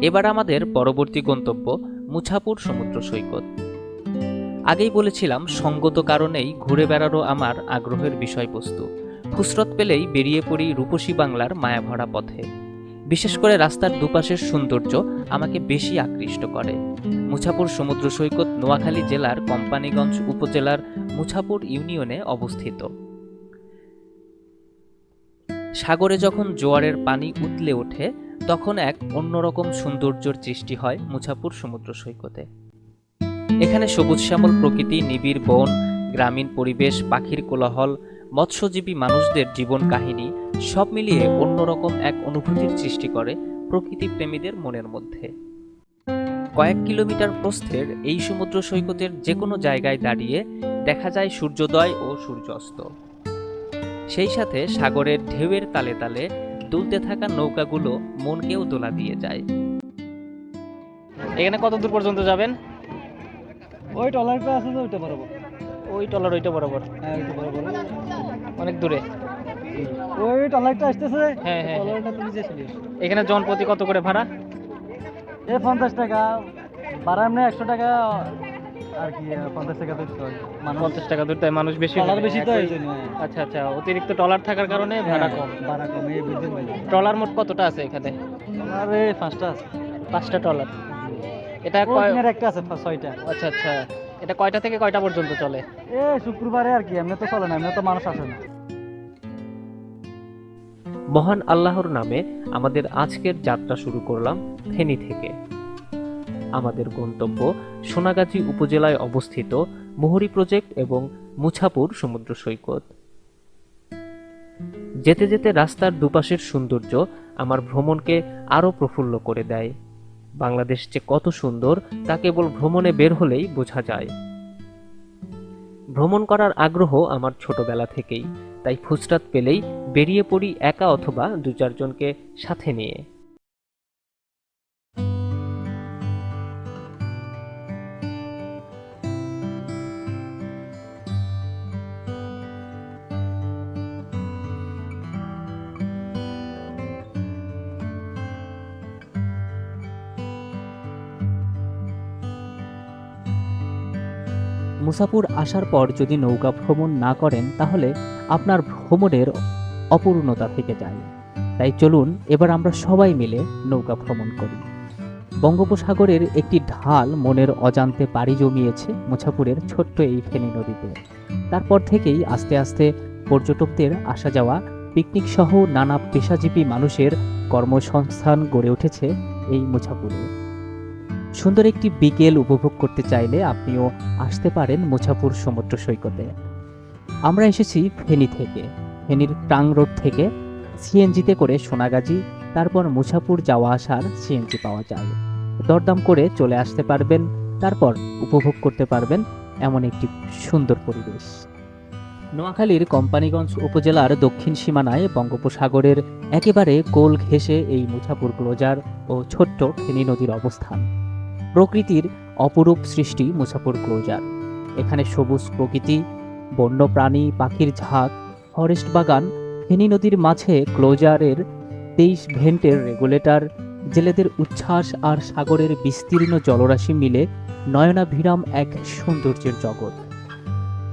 এবার আমাদের পরবর্তী গন্তব্য মুছাপুর সমুদ্র সৈকত। আগেই বলেছিলাম, সঙ্গত কারণেই ঘুরে বেড়ানো আমার আগ্রহের বিষয়বস্তু। ফুসরত পেলেই বেরিয়ে পড়ি রূপসী বাংলার মায়াভরা পথে। বিশেষ করে রাস্তার দুপাশের সৌন্দর্য আমাকে বেশি আকৃষ্ট করে। মুছাপুর সমুদ্র সৈকত নোয়াখালী জেলার কোম্পানিগঞ্জ উপজেলার মুছাপুর ইউনিয়নে অবস্থিত। সাগরে যখন জোয়ারের পানি উতলে ওঠে তখন এক অন্যরকম সৌন্দর্যের সৃষ্টি হয় মুছাপুর সমুদ্র সৈকতে। এখানে সবুজ শ্যামল প্রকৃতি, নিবিড় বন, গ্রামীণ পরিবেশ, পাখির কোলাহল, মৎস্যজীবী মানুষদের জীবন কাহিনী সব মিলিয়ে অন্যরকম এক অনুভূতির সৃষ্টি করে প্রকৃতি প্রেমীদের মনের মধ্যে। কয়েক কিলোমিটার প্রস্থের এই সমুদ্র সৈকতের যে কোনো জায়গায় দাঁড়িয়ে দেখা যায় সূর্যোদয় ও সূর্যাস্ত। সেই সাথে সাগরের ঢেউয়ের তালে তালে দুলতে থাকা নৌকাগুলো মনকেও দোলা দিয়ে যায়। এখানে কত দূর পর্যন্ত যাবেন? ওই টলারটা আছে তো ওইটা বরাবর। ওই টলার ওইটা বরাবর। হ্যাঁ ওইটা বরাবর। অনেক দূরে। ওই টলারটা আসতেছে হ্যাঁ, হ্যাঁ, টলারটা তুমি যে চলে এখানে জনপ্রতি কত করে ভাড়া? এ পঞ্চাশ টাকা ভাড়া এমনি একশো টাকা আর কি পঞ্চাশ টাকা দিতে হয় মানুষ পঞ্চাশ টাকা দূর মানুষ বেশি টলার বেশি তো হ্যাঁ। আচ্ছা আচ্ছা অতিরিক্ত টলার থাকার কারণে ভাড়া কম। ভাড়া কম এই ভাই ট্রলার মোট কতটা আছে এখানে? আর পাঁচটা আছে। পাঁচটা ট্রলার। এটা ও, কয় একটা আছে ছয়টা। আচ্ছা আচ্ছা এটা কয়টা থেকে কয়টা পর্যন্ত চলে? এ শুক্রবারে আর কি এমনি তো চলে না এমনি তো মানুষ আসে না। মহান আল্লাহর নামে আমাদের আজকের যাত্রা শুরু করলাম ফেনী থেকে। আমাদের গন্তব্য সোনাগাজী উপজেলায় অবস্থিত মোহরি প্রজেক্ট এবং মুছাপুর সমুদ্র সৈকত। যেতে যেতে রাস্তার দুপাশের সৌন্দর্য আমার ভ্রমণকে আরও প্রফুল্ল করে দেয়। বাংলাদেশ যে কত সুন্দর তা কেবল ভ্রমণে বের হলেই বোঝা যায়। ভ্রমণ করার আগ্রহ আমার ছোটবেলা থেকেই, তাই ফুসরাত পেলেই বেরিয়ে পড়ি একা অথবা দু চারজনকে সাথে নিয়ে। মুসাপুর আসার পর যদি নৌকা ভ্রমণ না করেন, তাহলে আপনার ভ্রমণের অপূর্ণতা থেকে যায়। তাই চলুন, এবার আমরা সবাই মিলে নৌকা ভ্রমণ করি। বঙ্গোপসাগরের একটি ঢাল মনের অজান্তে পাড়ি জমিয়েছে মুছাপুরের ছোট্ট এই ফেনী নদীতে। তারপর থেকেই আস্তে আস্তে পর্যটকদের আসা যাওয়া, পিকনিক সহ নানা পেশাজীবী মানুষের কর্মসংস্থান গড়ে উঠেছে এই মুছাপুরে সুন্দর একটি বিকেল উপভোগ করতে চাইলে আপনিও আসতে পারেন মুছাপুর সমুদ্র সৈকতে। আমরা এসেছি ফেনী থেকে, ফেনীর টাং রোড থেকে সিএনজিতে করে সোনাগাজী, তারপর মুছাপুর যাওয়া আসার সিএনজি পাওয়া যায়। দরদাম করে চলে আসতে পারবেন, তারপর উপভোগ করতে পারবেন এমন একটি সুন্দর পরিবেশ। নোয়াখালীর কোম্পানিগঞ্জ উপজেলার দক্ষিণ সীমানায় বঙ্গোপসাগরের একেবারে কোল ঘেঁষে এই মুছাপুর ক্লোজার ও ছোট্ট ফেনী নদীর অবস্থান। প্রকৃতির অপরূপ সৃষ্টি মুসাফর ক্লোজার এখানে সবুজ প্রকৃতি বন্য প্রাণী পাখির ঝাঁক, ফরেস্ট বাগান, ফেনী নদীর মাঝে ক্লোজারের তেইশ ভেন্টের রেগুলেটর, জেলেদের উচ্ছ্বাস আর সাগরের বিস্তীর্ণ জলরাশি মিলে নয়নাভিরাম এক সৌন্দর্যের জগৎ।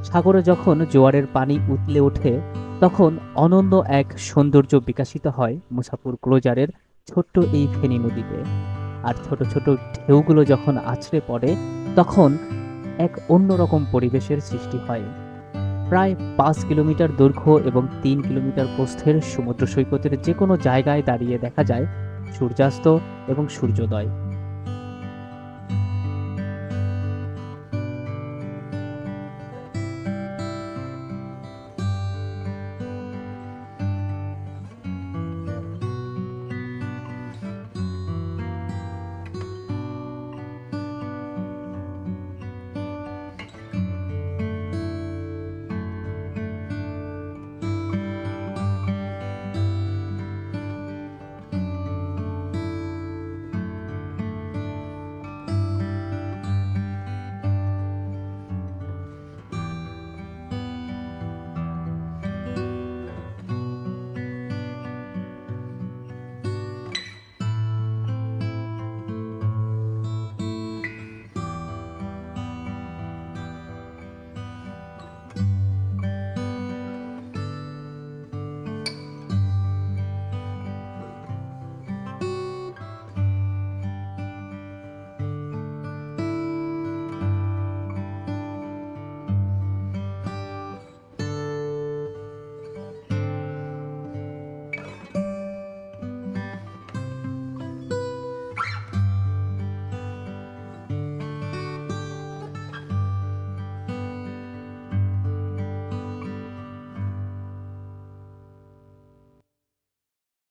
সাগরে যখন জোয়ারের পানি উতলে ওঠে, তখন অনন্য এক সৌন্দর্য বিকাশিত হয় মুসাফুর ক্লোজারের ছোট্ট এই ফেনী নদীতে। আর ছোট ছোট ঢেউগুলো যখন আছড়ে পড়ে, তখন এক অন্যরকম পরিবেশের সৃষ্টি হয়। প্রায় পাঁচ কিলোমিটার দৈর্ঘ্য এবং তিন কিলোমিটার প্রস্থের সমুদ্র সৈকতের যে কোনো জায়গায় দাঁড়িয়ে দেখা যায় সূর্যাস্ত এবং সূর্যোদয়।